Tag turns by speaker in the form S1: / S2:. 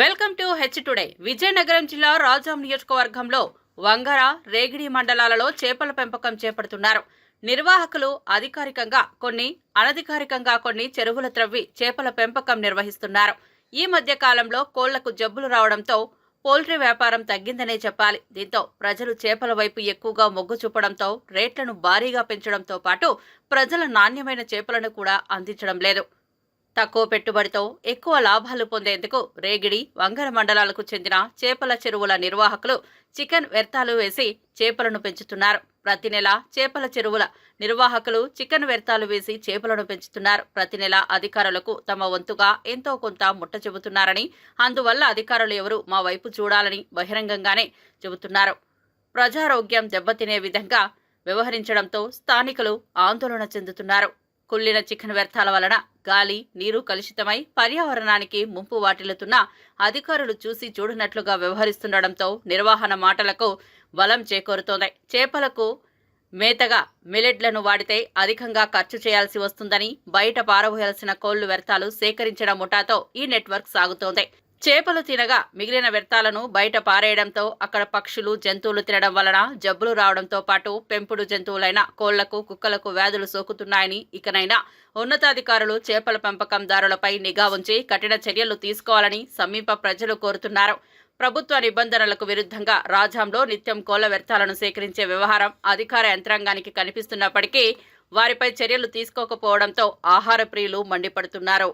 S1: Welcome to H today. Vizianagaram జిల్లా రాజాం నియోజకవర్గంలో వంగర రేగిడి మండలాలలో చేపల పెంపకం చేపడుతున్నారు. నిర్వాహకులు అధికారికంగా కొన్ని అనధికారికంగా కొన్ని చెరువుల త్రవ్వి చేపల పెంపకం నిర్వహిస్తున్నారు. ఈ మధ్య కాలంలో కోళ్ళకు జబ్బులు రావడంతో పౌల్ట్రీ వ్యాపారం తగ్గిందనే చెప్పాలి. దీంతో ప్రజలు చేపల వైపు ఎక్కువగా మొగ్గు చూపడంతో రేట్లను భారీగా పెంచడంతో పాటు ప్రజల నాణ్యమైన చేపలను కూడా అందించడం లేదు. తక్కువ పెట్టుబడితో ఎక్కువ లాభాలు పొందేందుకు రేగిడి వంగర మండలాలకు చెందిన చేపల చెరువుల నిర్వాహకులు చికెన్ వ్యర్థాలు వేసి చేపలను పెంచుతున్నారు. ప్రతి నెల చేపల చెరువుల నిర్వాహకులు చికెన్ వ్యర్థాలు వేసి చేపలను పెంచుతున్నారు. ప్రతి నెల అధికారులకు తమ వంతుగా ఎంతో కొంత ముట్ట చెబుతున్నారని అందువల్ల అధికారులు ఎవరు మా వైపు చూడాలని బహిరంగంగానే చెబుతున్నారు. ప్రజారోగ్యం దెబ్బతినే విధంగా వ్యవహరించడంతో స్థానికులు ఆందోళన చెందుతున్నారు. కుళ్ళిన చికెన్ వ్యర్థాల వలన గాలి నీరు కలుషితమై పర్యావరణానికి ముంపు వాటిల్లుతున్న అధికారులు చూసి చూడనట్లుగా వ్యవహరిస్తుండటంతో నిర్వహణ మాటలకు బలం చేకూరుతోంది. చేపలకు మేతగా మిలెట్లను వాడితే అధికంగా ఖర్చు చేయాల్సి వస్తుందని బయట పారబోయాల్సిన కోళ్ళు వ్యర్థాలు సేకరించడం ముఠాతో ఈ నెట్వర్క్ సాగుతోంది. చేపలు తినగా మిగిలిన వ్యర్థాలను బయట పారేయడంతో అక్కడ పక్షులు జంతువులు తినడం వలన జబ్బులు రావడంతో పాటు పెంపుడు జంతువులైన కోళ్ళకు కుక్కలకు వ్యాధులు సోకుతున్నాయని ఇకనైనా ఉన్నతాధికారులు చేపల పెంపకందారులపై నిఘా ఉంచి కఠిన చర్యలు తీసుకోవాలని సమీప ప్రజలు కోరుతున్నారు. ప్రభుత్వ నిబంధనలకు విరుద్ధంగా రాజాంలో నిత్యం కోళ్ళ వ్యర్థాలను సేకరించే వ్యవహారం అధికార యంత్రాంగానికి కనిపిస్తున్నప్పటికీ వారిపై చర్యలు తీసుకోకపోవడంతో ఆహార ప్రియులు మండిపడుతున్నారు.